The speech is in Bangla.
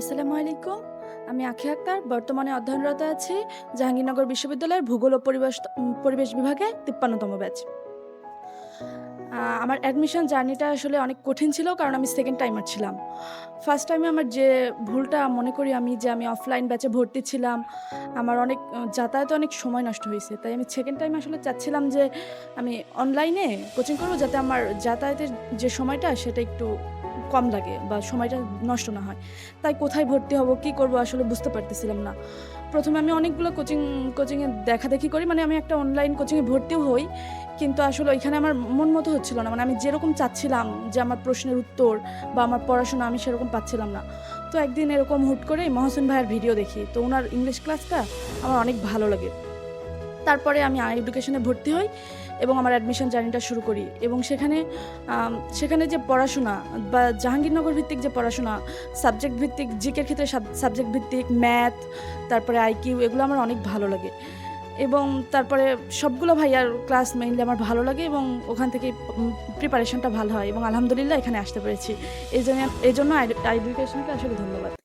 আসসালামু আলাইকুম। আমি আখি আক্তার, বর্তমানে অধ্যয়নরত আছি জাহাঙ্গীরনগর বিশ্ববিদ্যালয়ের ভূগোল ও পরিবেশ পরিবেশ বিভাগে তিপ্পান্নতম ব্যাচ। আমার অ্যাডমিশন জার্নিটা আসলে অনেক কঠিন ছিল কারণ আমি সেকেন্ড টাইমার ছিলাম। ফার্স্ট টাইমে আমার যে ভুলটা, মনে করি আমি যে আমি অফলাইন ব্যাচে ভর্তি ছিলাম, আমার অনেক যাতায়াতে অনেক সময় নষ্ট হয়েছে। তাই আমি সেকেন্ড টাইমে আসলে চাচ্ছিলাম যে আমি অনলাইনে কোচিং করব যাতে আমার যাতায়াতের যে সময়টা, সেটা একটু কম লাগে বা সময়টা নষ্ট না হয়। তাই কোথায় ভর্তি হব, কি করব আসলে বুঝতে পারতেছিলাম না। প্রথমে আমি অনেকগুলো কোচিং কোচিংয়ে দেখা দেখি করি। মানে আমি একটা অনলাইন কোচিংয়ে ভর্তিও হই, কিন্তু আসলে ওইখানে আমার মন মতো হচ্ছিল না। মানে আমি যেরকম চাচ্ছিলাম যে আমার প্রশ্নের উত্তর বা আমার পড়াশোনা আমি সেরকম পাচ্ছিলাম না। তো একদিন এরকম হুট করে মহসিন ভাইয়ের ভিডিও দেখি। তো ওনার ইংলিশ ক্লাসটা আমার অনেক ভালো লাগে। তারপরে আমি আই এডুকেশনে ভর্তি হই এবং আমার অ্যাডমিশন জার্নিটা শুরু করি। এবং সেখানে সেখানে যে পড়াশোনা বা জাহাঙ্গীরনগর ভিত্তিক যে পড়াশোনা, সাবজেক্ট ভিত্তিক, জিকের ক্ষেত্রে সাবজেক্ট ভিত্তিক, ম্যাথ, তারপরে আইকিউ, এগুলো আমার অনেক ভালো লাগে। এবং তারপরে সবগুলো ভাইয়ার ক্লাস মেইনলি আমার ভালো লাগে এবং ওখান থেকে প্রিপারেশনটা ভালো হয় এবং আলহামদুলিল্লাহ এখানে আসতে পেরেছি। এই জন্য এই জন্য এডুকেশনকে আসলে ধন্যবাদ।